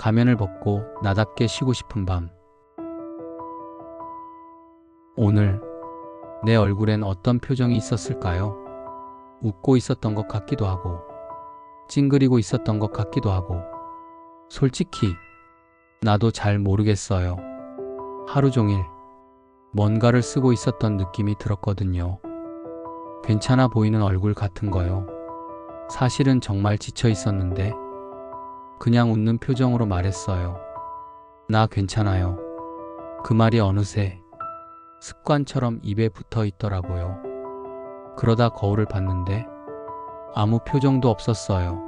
가면을 벗고 나답게 쉬고 싶은 밤. 오늘 내 얼굴엔 어떤 표정이 있었을까요? 웃고 있었던 것 같기도 하고, 찡그리고 있었던 것 같기도 하고, 솔직히 나도 잘 모르겠어요. 하루 종일 뭔가를 쓰고 있었던 느낌이 들었거든요. 괜찮아 보이는 얼굴 같은 거요. 사실은 정말 지쳐 있었는데, 그냥 웃는 표정으로 말했어요. 나 괜찮아요. 그 말이 어느새 습관처럼 입에 붙어 있더라고요. 그러다 거울을 봤는데 아무 표정도 없었어요.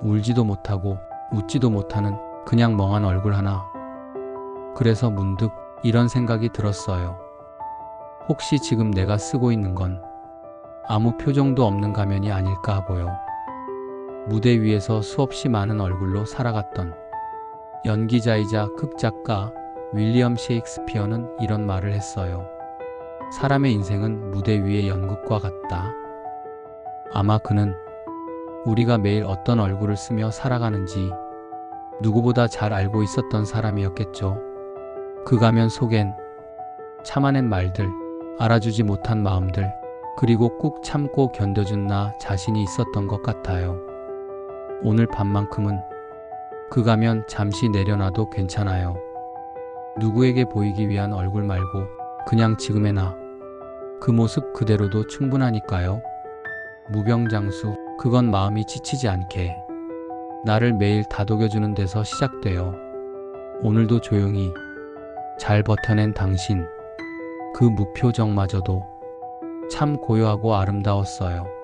울지도 못하고 웃지도 못하는 그냥 멍한 얼굴 하나. 그래서 문득 이런 생각이 들었어요. 혹시 지금 내가 쓰고 있는 건 아무 표정도 없는 가면이 아닐까 하고요. 무대 위에서 수없이 많은 얼굴로 살아갔던 연기자이자 극작가 윌리엄 셰익스피어는 이런 말을 했어요. 사람의 인생은 무대 위의 연극과 같다. 아마 그는 우리가 매일 어떤 얼굴을 쓰며 살아가는지 누구보다 잘 알고 있었던 사람이었겠죠. 그 가면 속엔 참아낸 말들, 알아주지 못한 마음들, 그리고 꾹 참고 견뎌준 나 자신이 있었던 것 같아요. 오늘 밤만큼은 그 가면 잠시 내려놔도 괜찮아요. 누구에게 보이기 위한 얼굴 말고 그냥 지금의 나. 그 모습 그대로도 충분하니까요. 무병장수, 그건 마음이 지치지 않게. 나를 매일 다독여주는 데서 시작돼요. 오늘도 조용히 잘 버텨낸 당신. 그 무표정마저도 참 고요하고 아름다웠어요.